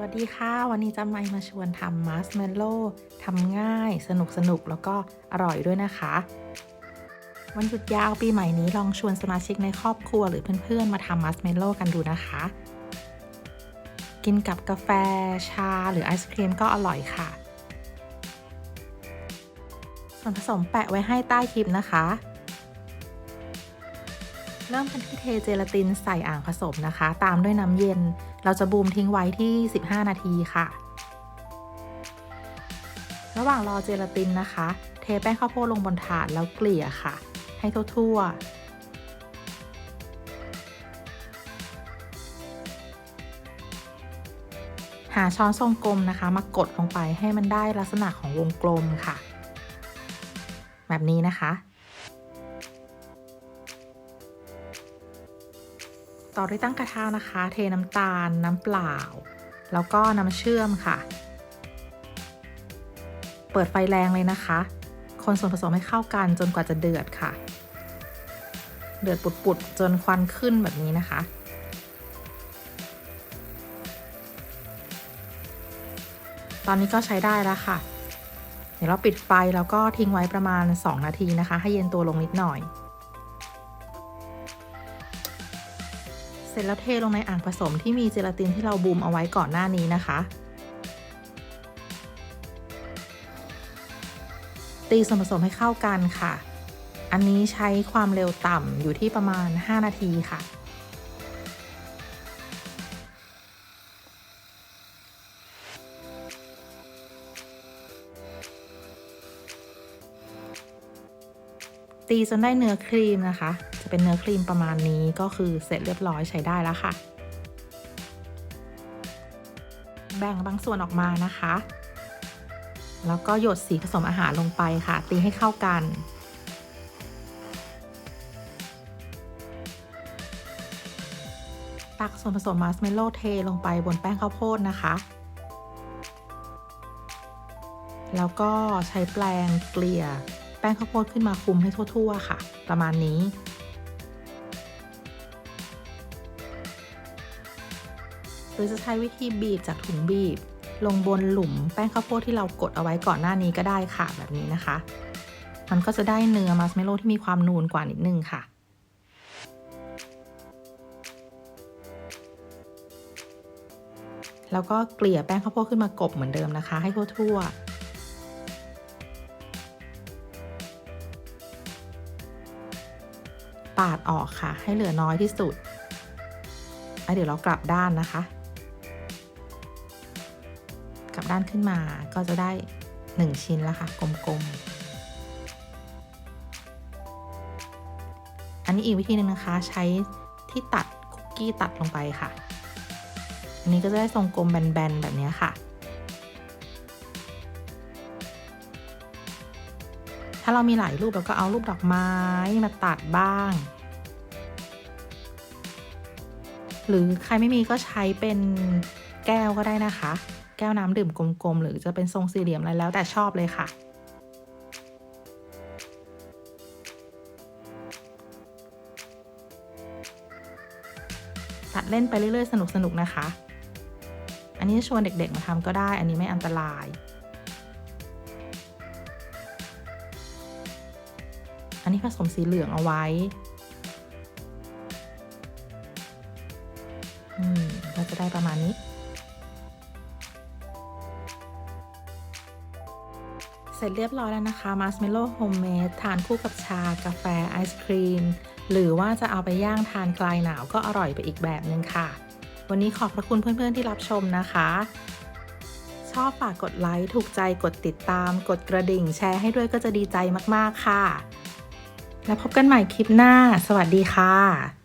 วัสดีค่ะ วันนี้จะมามาชวนทำมัสเมลโล่ทำง่าย สนุกสนุกแล้วก็อร่อยด้วยนะคะ วันหยุดยาวปีใหม่นี้ลองชวนสมาชิกในครอบครัวหรือเพื่อนๆ มาทำมัสเมลโล่กันดูนะคะ กินกับกาแฟชาหรือไอศครีมก็อร่อยค่ะ ส่วนผสมแปะไว้ให้ใต้คลิปนะคะ เริ่มกันที่เทเจลาตินใส่อ่างผสมนะคะ ตามด้วยน้ำเย็น เราจะบูมทิ้งไว้ที่ 15 นาทีค่ะ ระหว่างรอเจลาตินนะคะ เทแป้งข้าวโพดลงบนถาดแล้วเกลี่ยค่ะ ให้ทั่วๆ หาช้อนทรงกลมนะคะ มากดลงไปให้มันได้ลักษณะของวงกลมค่ะ แบบนี้นะคะ ต่อด้วยตั้งกระทะนะคะ เทน้ำตาลน้ำเปล่า แล้วก็น้ำเชื่อมค่ะ เปิดไฟแรงเลยนะคะ คนส่วนผสมให้เข้ากันจนกว่าจะเดือดค่ะ เดือดปุดๆจนควันขึ้นแบบนี้นะคะตอนนี้ก็ใช้ได้แล้วค่ะ เดี๋ยวเราปิดไฟแล้วก็ทิ้งไว้ประมาณ 2 นาทีนะคะ ให้เย็นตัวลงนิดหน่อย ร็จแล้วเทลงในอ่างผสมที่มีเจลาตินที่เราบูมเอาไว้ก่อนหน้านี้นะคะ ตีส่วนผสมให้เข้ากันค่ะ อันนี้ใช้ความเร็วต่ำอยู่ที่ประมาณ 5 นาทีค่ะตีจนได้เนื้อครีมนะคะ จะเป็นเนื้อครีมประมาณนี้ก็คือเสร็จเรียบร้อยใช้ได้แล้วค่ะ แบ่งบางส่วนออกมานะคะ แล้วก็หยดสีผสมอาหารลงไปค่ะ ตีให้เข้ากันตักส่วนผสมมาร์ชเมลโล่เทลงไปบนแป้งข้าวโพดนะคะ แล้วก็ใช้แปรงเกลี่ยแป้งข้าวโพดขึ้นมาคลุมให้ทั่ว ๆ ค่ะ ประมาณนี้ รือจะใช้วิธีบีบจากถุงบีบ ลงบนหลุมแป้งข้าวโพดที่เรากดเอาไว้ก่อนหน้านี้ก็ได้ค่ะแบบนี้นะคะ มันก็จะได้เนื้อมัสเมโลที่มีความนูนกว่านิดนึงค่ะแล้วก็เกลี่ยแป้งข้าวโพดขึ้นมากบเหมือนเดิมนะคะ ให้ทั่วๆปาดออกค่ะ ให้เหลือน้อยที่สุดแล้วเดี๋ยวเรากลับด้านนะคะ ลับด้านขึ้นมาก็จะได้ 1 ชิ้นแล้วค่ะ กลมๆ อันนี้อีกวิธีหนึ่งนะคะ ใช้ที่ตัดคุกกี้ตัดลงไปค่ะ อันนี้ก็จะได้ทรงกลมแบนๆ แบบนี้ค่ะ ถ้าเรามีหลายรูปเราก็เอารูปดอกไม้มาตัดบ้าง หรือใครไม่มีก็ใช้เป็นแก้วก็ได้นะคะ แก้วน้ำดื่มกลมๆ หรือจะเป็นทรงสี่เหลี่ยมอะไรแล้วแต่ชอบเลยค่ะ ตัดเล่นไปเรื่อยๆ สนุกๆ นะคะ อันนี้ชวนเด็กๆ มาทำก็ได้ อันนี้ไม่อันตรายอันนี้ผสมสีเหลืองเอาไว้ อืมก็จะได้ประมาณนี้ เสร็จเรียบร้อยแล้วนะคะมาร์ชเมลโล่โฮมเมดทานคู่กับชา กาแฟ ไอศครีม หรือว่าจะเอาไปย่างทานคลายหนาวก็อร่อยไปอีกแบบนึงค่ะ วันนี้ขอบพระคุณเพื่อนๆที่รับชมนะคะ ชอบฝากกดไลค์ ถูกใจกดติดตาม กดกระดิ่งแชร์ให้ด้วยก็จะดีใจมากๆค่ะ แล้วพบกันใหม่คลิปหน้า สวัสดีค่ะ